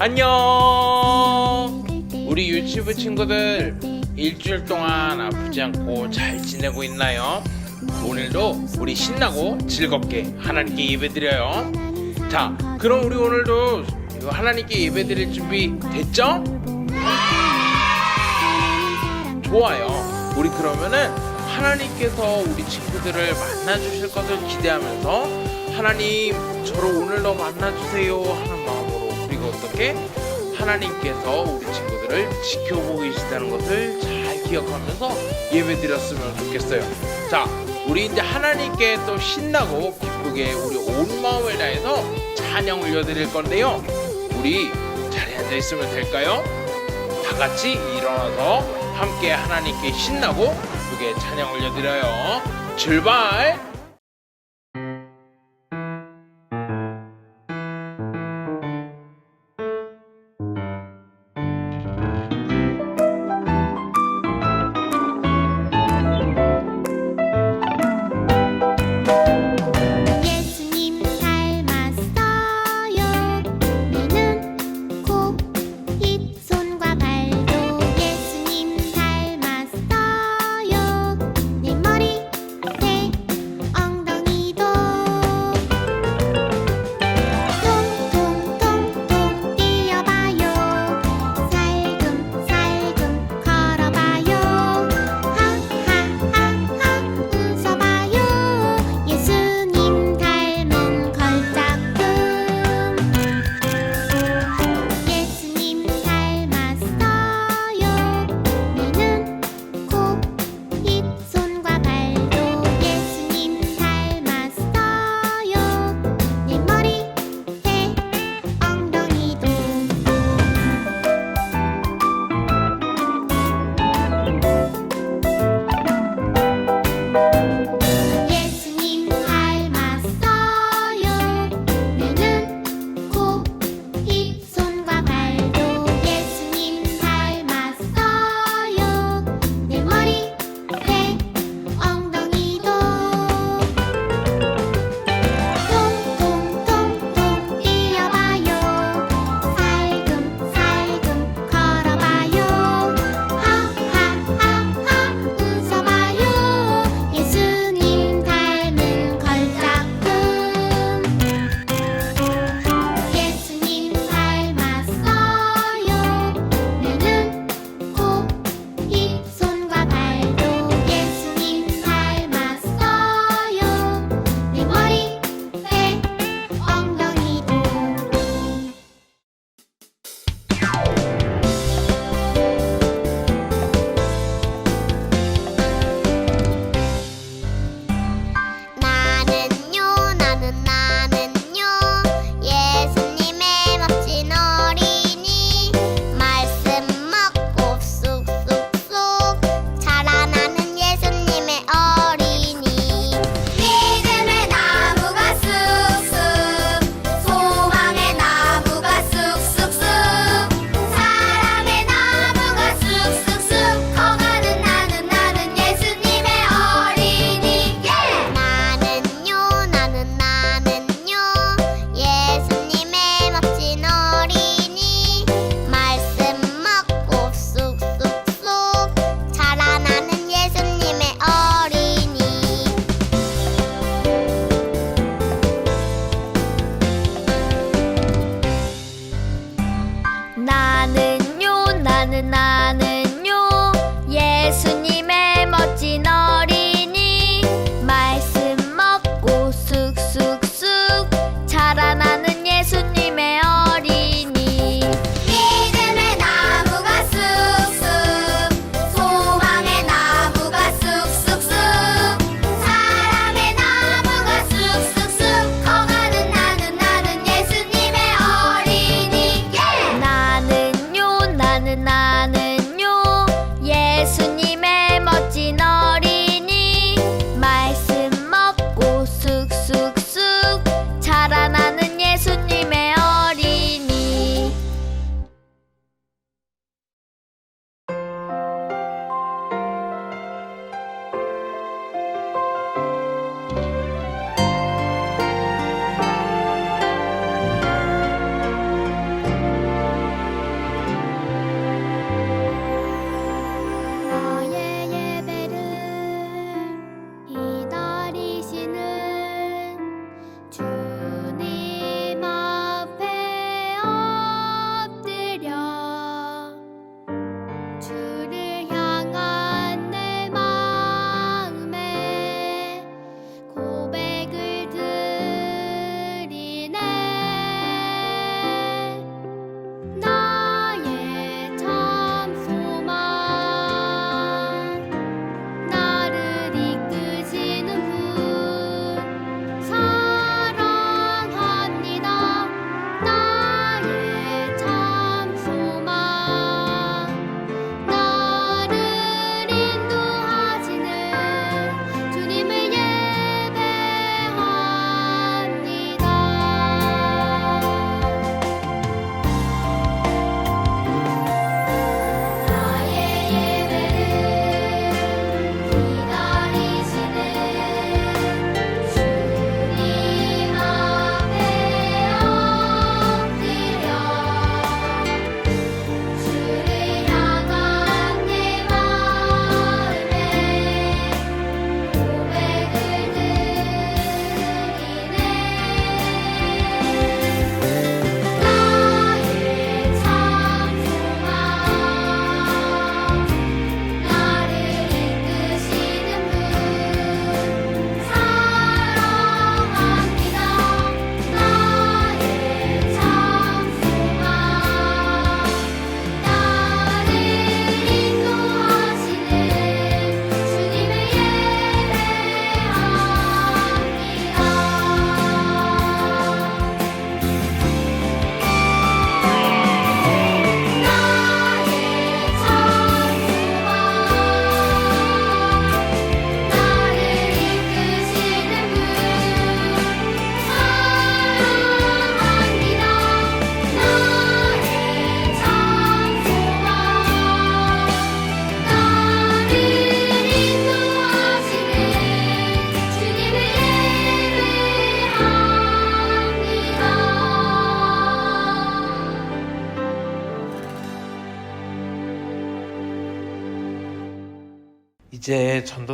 안녕. 우리 유치부 친구들 일주일 동안 아프지 않고 잘 지내고 있나요? 오늘도 우리 신나고 즐겁게 하나님께 예배드려요. 자, 그럼 우리 오늘도 이거 하나님께 예배드릴 준비 됐죠? 좋아요. 우리 그러면은 하나님께서 우리 친구들을 만나 주실 것을 기대하면서 하나님 저를 오늘도 만나 주세요 하는 마음으로 어떻게 하나님께서 우리 친구들을 지켜보고 계시다는 것을 잘 기억하면서 예배드렸으면 좋겠어요. 자, 우리 이제 하나님께 또 신나고 기쁘게 우리 온 마음을 다해서 찬양 올려드릴 건데요. 우리 자리에 앉아 있으면 될까요? 다 같이 일어나서 함께 하나님께 신나고 기쁘게 찬양 올려드려요. 출발!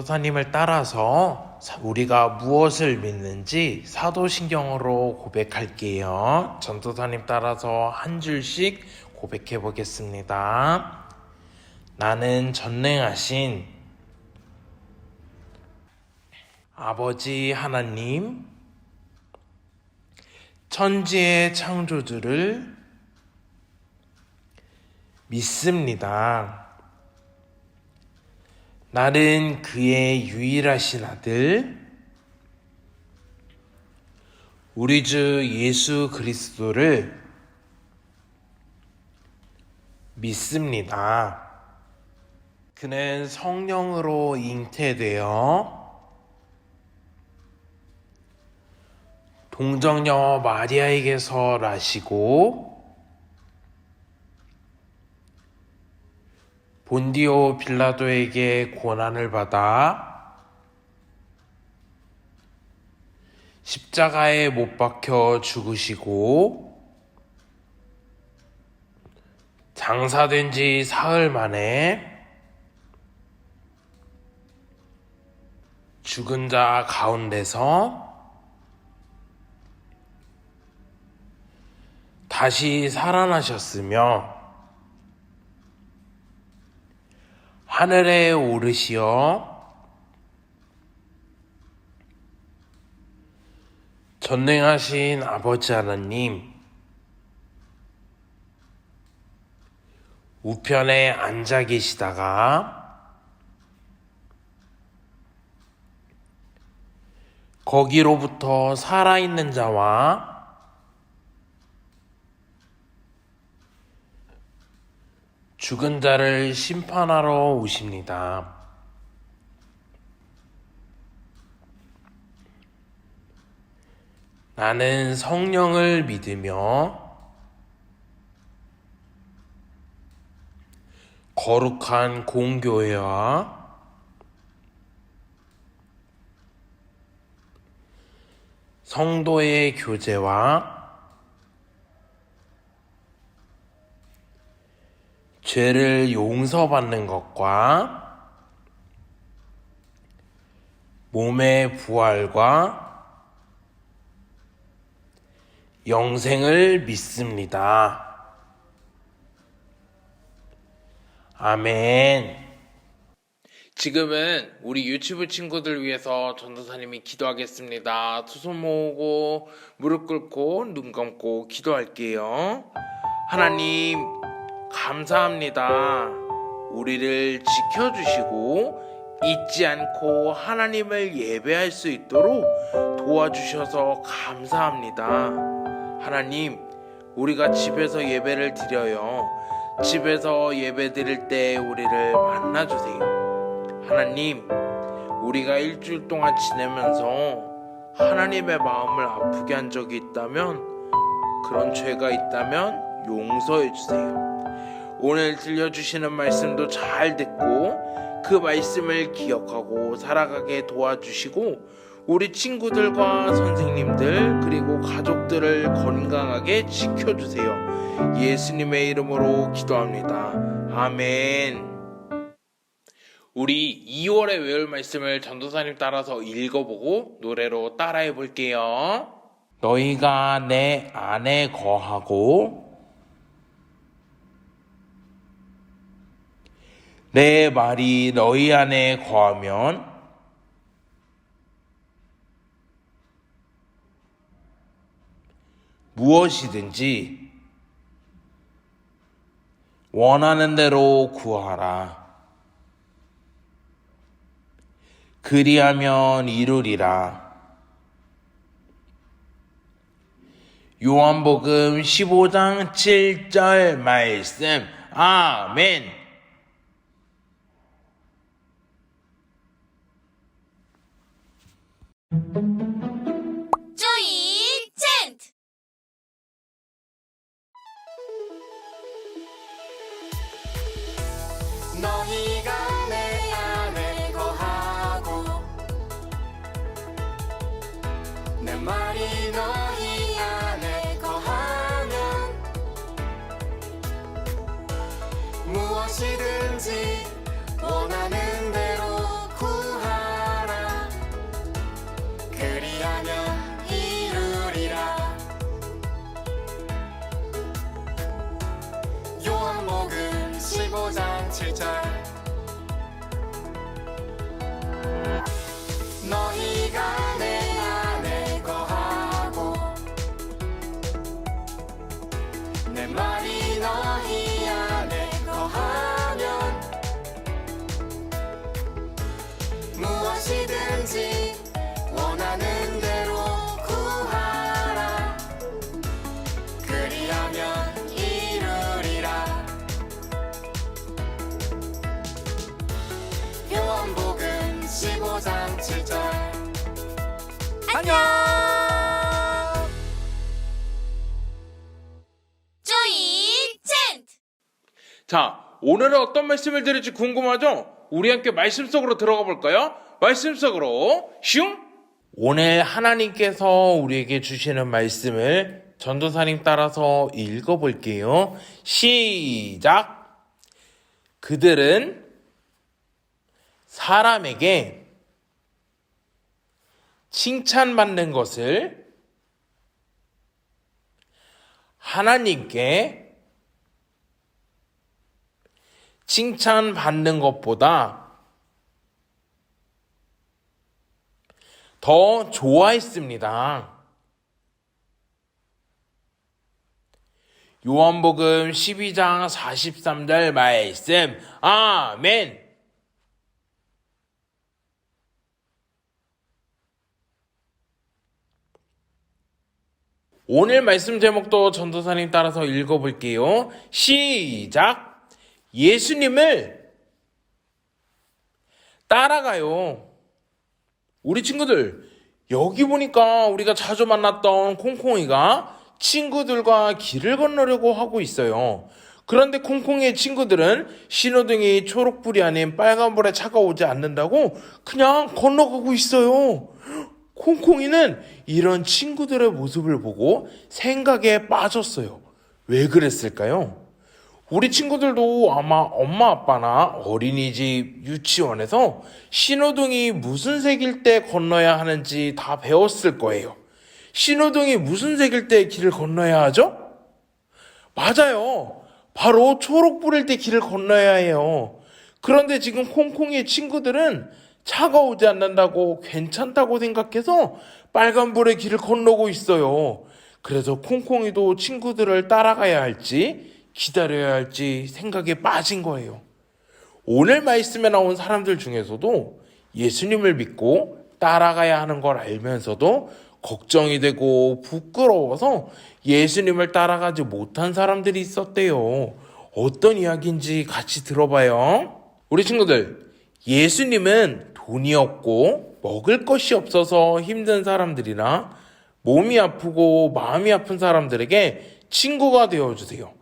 전도사님을 따라서 사- 우리가 무엇을 믿는지 사도신경으로 고백할게요. 전도사님 따라서 한 줄씩 고백해 보겠습니다. 나는 전능하신 아버지 하나님, 천지의 창조주를 믿습니다. 나는 그의 유일하신 아들, 우리 주 예수 그리스도를 믿습니다. 그는 성령으로 잉태되어 동정녀 마리아에게서 나시고 본디오 빌라도에게 고난을 받아 십자가에 못 박혀 죽으시고 장사된 지 사흘 만에 죽은 자 가운데서 다시 살아나셨으며 하늘에 오르시어. 전능하신 아버지 하나님 우편에 앉아 계시다가 거기로부터 살아있는 자와 죽은 자를 심판하러 오십니다. 나는 성령을 믿으며 거룩한 공교회와 성도의 교제와 죄를 용서받는 것과 몸의 부활과 영생을 믿습니다. 아멘. 지금은 우리 유튜브 친구들 위해서 전도사님이 기도하겠습니다. 두 손 모으고 무릎 꿇고 눈 감고 기도할게요. 하나님 감사합니다. 우리를 지켜주시고 잊지 않고 하나님을 예배할 수 있도록 도와주셔서 감사합니다. 하나님, 우리가 집에서 예배를 드려요. 집에서 예배 드릴 때 우리를 만나주세요. 하나님, 우리가 일주일 동안 지내면서 하나님의 마음을 아프게 한 적이 있다면, 그런 죄가 있다면 용서해 주세요. 오늘 들려주시는 말씀도 잘 듣고 그 말씀을 기억하고 살아가게 도와주시고 우리 친구들과 선생님들 그리고 가족들을 건강하게 지켜주세요. 예수님의 이름으로 기도합니다. 아멘. 우리 2월에 외울 말씀을 전도사님 따라서 읽어보고 노래로 따라해 볼게요. 너희가 내 안에 거하고 내 말이 너희 안에 거하면 무엇이든지 원하는 대로 구하라. 그리하면 이루리라. 요한복음 15장 7절 말씀. 아멘. 조이 15장 7절 안녕 조이 챈트 자, 오늘은 어떤 말씀을 드릴지 궁금하죠? 우리 함께 말씀 속으로 들어가 볼까요? 말씀 속으로 슝! 오늘 하나님께서 우리에게 주시는 말씀을 전도사님 따라서 읽어 볼게요. 시작! 그들은 사람에게 칭찬받는 것을 하나님께 칭찬받는 것보다 더 좋아했습니다. 요한복음 12장 43절 말씀. 아멘. 오늘 말씀 제목도 전도사님 따라서 읽어볼게요. 시작. 예수님을 따라가요. 우리 친구들, 여기 보니까 우리가 자주 만났던 콩콩이가 친구들과 길을 건너려고 하고 있어요. 그런데 콩콩이의 친구들은 신호등이 초록불이 아닌 빨간불에 차가 오지 않는다고 그냥 건너가고 있어요. 콩콩이는 이런 친구들의 모습을 보고 생각에 빠졌어요. 왜 그랬을까요? 우리 친구들도 아마 엄마 아빠나 어린이집 유치원에서 신호등이 무슨 색일 때 건너야 하는지 다 배웠을 거예요. 신호등이 무슨 색일 때 길을 건너야 하죠? 맞아요. 바로 초록불일 때 길을 건너야 해요. 그런데 지금 콩콩이의 친구들은 차가 오지 않는다고 괜찮다고 생각해서 빨간불의 길을 건너고 있어요. 그래서 콩콩이도 친구들을 따라가야 할지 기다려야 할지 생각에 빠진 거예요. 오늘 말씀에 나온 사람들 중에서도 예수님을 믿고 따라가야 하는 걸 알면서도 걱정이 되고 부끄러워서 예수님을 따라가지 못한 사람들이 있었대요. 어떤 이야기인지 같이 들어봐요. 우리 친구들, 예수님은 돈이 없고 먹을 것이 없어서 힘든 사람들이나 몸이 아프고 마음이 아픈 사람들에게 친구가 되어주세요.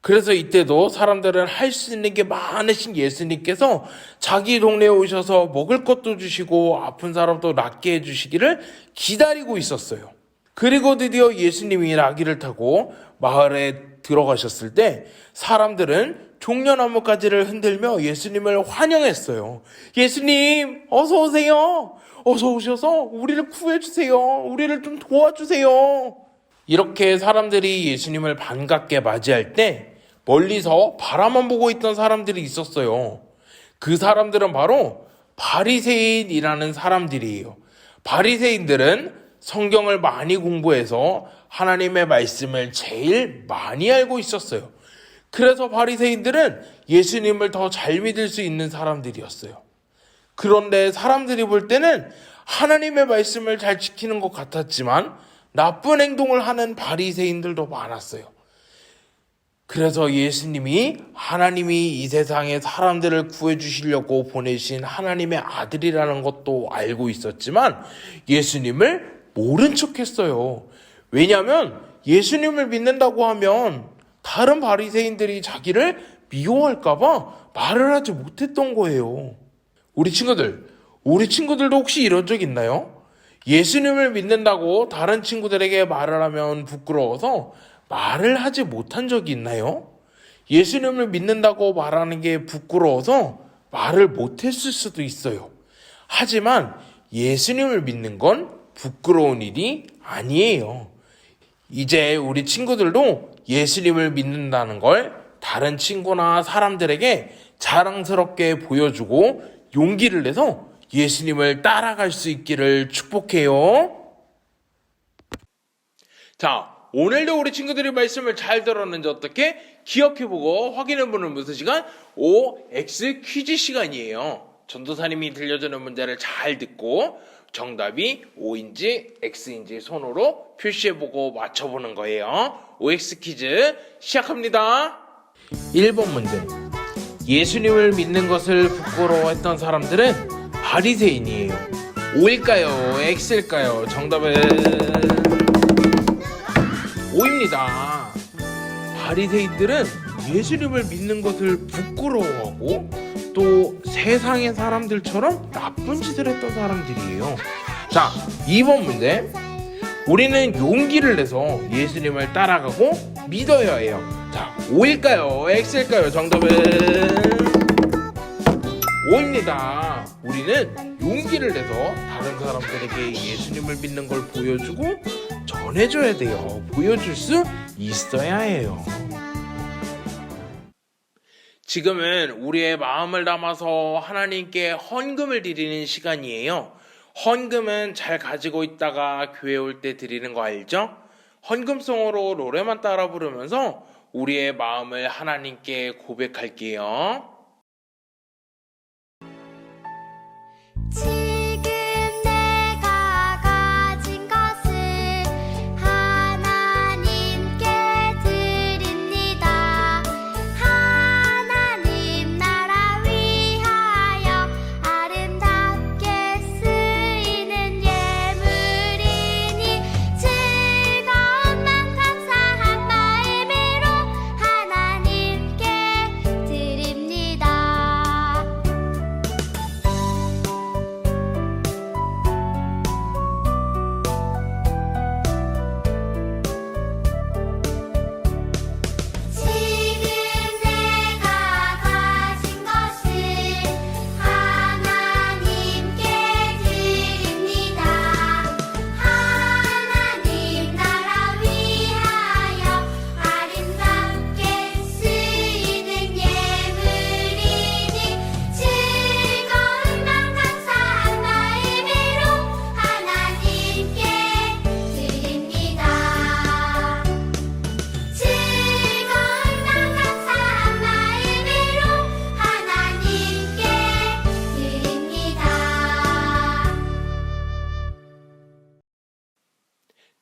그래서 이때도 사람들은 할 수 있는 게 많으신 예수님께서 자기 동네에 오셔서 먹을 것도 주시고 아픈 사람도 낫게 해주시기를 기다리고 있었어요. 그리고 드디어 예수님이 나귀를 타고 마을에 들어가셨을 때 사람들은 종려나무 가지를 흔들며 예수님을 환영했어요. 예수님, 어서 오세요. 어서 오셔서 우리를 구해주세요. 우리를 좀 도와주세요. 이렇게 사람들이 예수님을 반갑게 맞이할 때 멀리서 바라만 보고 있던 사람들이 있었어요. 그 사람들은 바로 바리새인이라는 사람들이에요. 바리새인들은 성경을 많이 공부해서 하나님의 말씀을 제일 많이 알고 있었어요. 그래서 바리새인들은 예수님을 더 잘 믿을 수 있는 사람들이었어요. 그런데 사람들이 볼 때는 하나님의 말씀을 잘 지키는 것 같았지만 나쁜 행동을 하는 바리새인들도 많았어요. 그래서 예수님이 하나님이 이 세상에 사람들을 구해 주시려고 보내신 하나님의 아들이라는 것도 알고 있었지만 예수님을 모른 척 했어요. 왜냐하면 예수님을 믿는다고 하면 다른 바리새인들이 자기를 미워할까봐 말을 하지 못했던 거예요. 우리 친구들, 우리 친구들도 혹시 이런 적 있나요? 예수님을 믿는다고 다른 친구들에게 말을 하면 부끄러워서 말을 하지 못한 적이 있나요? 예수님을 믿는다고 말하는 게 부끄러워서 말을 못했을 수도 있어요. 하지만 예수님을 믿는 건 부끄러운 일이 아니에요. 이제 우리 친구들도 예수님을 믿는다는 걸 다른 친구나 사람들에게 자랑스럽게 보여주고 용기를 내서 예수님을 따라갈 수 있기를 축복해요. 자, 오늘도 우리 친구들이 말씀을 잘 들었는지 어떻게 기억해보고 확인해보는 무슨 시간? OX 퀴즈 시간이에요. 전도사님이 들려주는 문제를 잘 듣고 정답이 O인지 X인지 손으로 표시해보고 맞춰보는 거예요. OX 퀴즈 시작합니다. 1번 문제. 예수님을 믿는 것을 부끄러워했던 사람들은 바리새인이에요. O일까요? X일까요? 정답은 O입니다. 바리새인들은 예수님을 믿는 것을 부끄러워하고 또 세상의 사람들처럼 나쁜 짓을 했던 사람들이에요. 자, 2번 문제. 우리는 용기를 내서 예수님을 따라가고 믿어야 해요. 자, O일까요? X일까요? 정답은 O입니다. 우리는 용기를 내서 다른 사람들에게 예수님을 믿는 걸 보여주고 전해줘야 돼요. 보여줄 수 있어야 해요. 지금은 우리의 마음을 담아서 하나님께 헌금을 드리는 시간이에요. 헌금은 잘 가지고 있다가 교회 올 때 드리는 거 알죠? 헌금송으로 노래만 따라 부르면서 우리의 마음을 하나님께 고백할게요.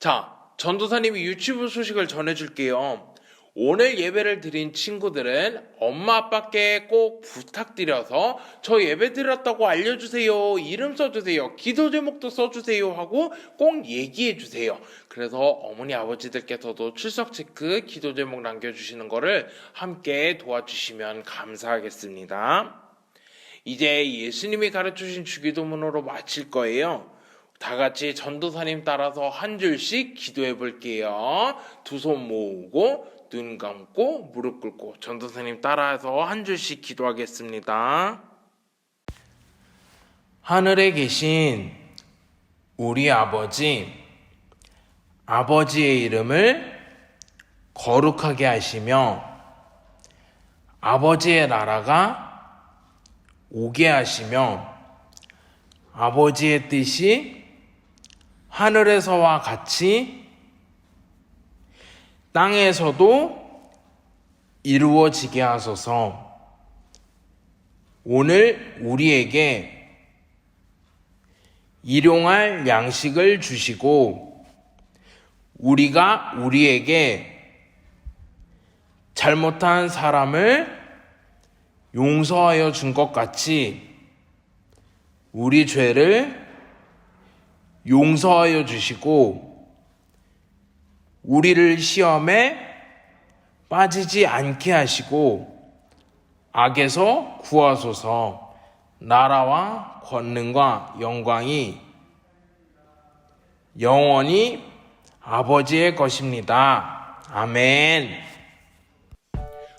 자, 전도사님이 유치부 소식을 전해줄게요. 오늘 예배를 드린 친구들은 엄마 아빠께 꼭 부탁드려서 저 예배 드렸다고 알려주세요. 이름 써주세요. 기도 제목도 써주세요. 하고 꼭 얘기해주세요. 그래서 어머니 아버지들께서도 출석 체크 기도 제목 남겨주시는 거를 함께 도와주시면 감사하겠습니다. 이제 예수님이 가르쳐 주신 주기도문으로 마칠 거예요. 다 같이 전도사님 따라서 한 줄씩 기도해 볼게요. 두 손 모으고 눈 감고 무릎 꿇고 전도사님 따라서 한 줄씩 기도하겠습니다. 하늘에 계신 우리 아버지, 아버지의 이름을 거룩하게 하시며 아버지의 나라가 오게 하시며 아버지의 뜻이 하늘에서와 같이 땅에서도 이루어지게 하소서. 오늘 우리에게 일용할 양식을 주시고 우리가 우리에게 잘못한 사람을 용서하여 준 것 같이 우리 죄를 용서하여 주시고 우리를 시험에 빠지지 않게 하시고 악에서 구하소서 나라와 권능과 영광이 영원히 아버지의 것입니다. 아멘.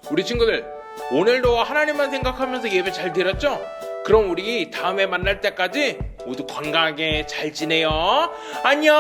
우리 친구들 오늘도 하나님만 생각하면서 예배 잘 드렸죠? 그럼 우리 다음에 만날 때까지 모두 건강하게 잘 지내요. 안녕.